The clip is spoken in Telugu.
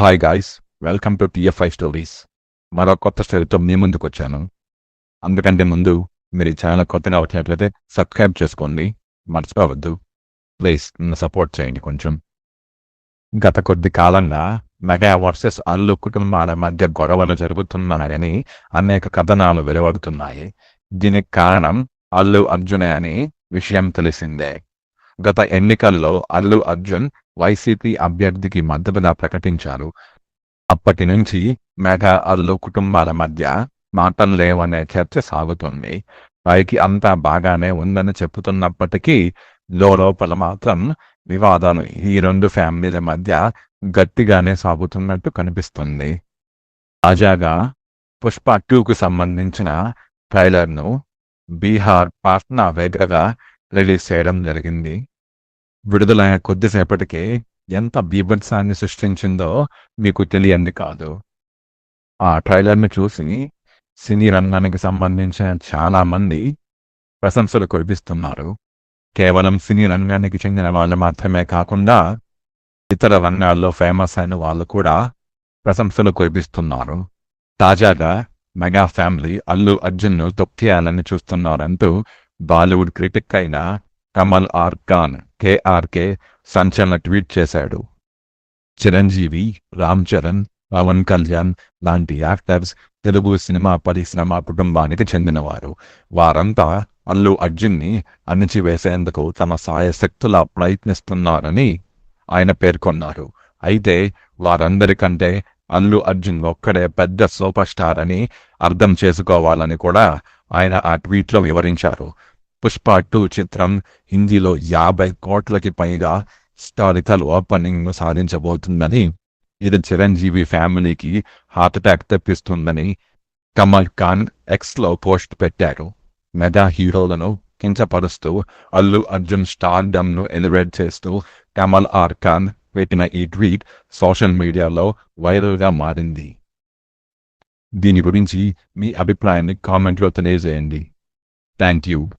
Hi guys welcome to TFI stories మరో కొత్త స్టోరీతో మీ ముందుకు వచ్చాను. అందుకంటే ముందు మీరు ఈ ఛానల్ కొత్తగా వచ్చినట్లయితే సబ్స్క్రైబ్ చేసుకోండి. మర్చిపోవద్దు. ప్లీజ్ నన్ను సపోర్ట్ చేయండి కొంచెం. గత కొద్ది కాలంగా మెగా వర్సెస్ అల్లు కుటుంబాల మధ్య గొడవలు జరుగుతున్నాయని అనేక కథనాలు వెలువడుతున్నాయి. దీనికి కారణం అల్లు అర్జునే అని విషయం తెలిసిందే. గత ఎన్నికల్లో అల్లు అర్జున్ వైసీపీ అభ్యర్థికి మద్దతుగా ప్రకటించారు. అప్పటి నుంచి మెగా అల్లు కుటుంబాల మధ్య మాటలు లేవనే చర్చ సాగుతుంది. పైకి అంతా బాగానే ఉందని చెబుతున్నప్పటికీ లోపల మాత్రం వివాదాలు ఈ రెండు ఫ్యామిలీల మధ్య గట్టిగానే సాగుతున్నట్టు కనిపిస్తుంది. తాజాగా పుష్ప టూకు సంబంధించిన ట్రైలర్ను బీహార్ పాట్నా వేగగా రిలీజ్ చేయడం జరిగింది. విడుదలైన కొద్దిసేపటికే ఎంత బీభత్సాన్ని సృష్టించిందో మీకు తెలియంది కాదు. ఆ ట్రైలర్ని చూసి సినీ రంగానికి సంబంధించిన చాలామంది ప్రశంసలు కురిపిస్తున్నారు. కేవలం సినీ రంగానికి చెందిన వాళ్ళు మాత్రమే కాకుండా ఇతర రంగాల్లో ఫేమస్ అయిన వాళ్ళు కూడా ప్రశంసలు కురిపిస్తున్నారు. తాజాగా మెగా ఫ్యామిలీ అల్లు అర్జున్ను తొక్కేయాలని చూస్తున్నారంటూ బాలీవుడ్ క్రిటిక్ అయిన కమల్ ఆర్ ఖాన్ కేఆర్కే సంచలన ట్వీట్ చేశాడు. చిరంజీవి రామ్ చరణ్ పవన్ కళ్యాణ్ లాంటి యాక్టర్స్ తెలుగు సినిమా పరిశ్రమ కుటుంబానికి చెందినవారు. వారంతా అల్లు అర్జున్ని అణిచివేసేందుకు తమ సాయశక్తులా ప్రయత్నిస్తున్నారని ఆయన పేర్కొన్నారు. అయితే వారందరికంటే అల్లు అర్జున్ ఒక్కడే పెద్ద సూపర్ స్టార్ అని అర్థం చేసుకోవాలని కూడా ఆయన ఆ ట్వీట్లో వివరించారు. పుష్ప టూ చిత్రం హిందీలో యాభై కోట్లకి పైగా స్టారికల్ ఓపెనింగ్ సాధించబోతుందని ఇది చిరంజీవి ఫ్యామిలీకి హార్ట్ అటాక్ తెప్పిస్తుందని కమల్ ఖాన్ ఎక్స్లో పోస్ట్ పెట్టారు. మెగా హీరోలను కించపరుస్తూ అల్లు అర్జున్ స్టార్డమ్ను ఎలివేట్ చేస్తూ కమల్ ఆర్ ఖాన్ పెట్టిన ఈ ట్వీట్ సోషల్ మీడియాలో వైరల్గా మారింది. దీని గురించి మీ అభిప్రాయాన్ని కామెంట్లో తెలియజేయండి. Thank you.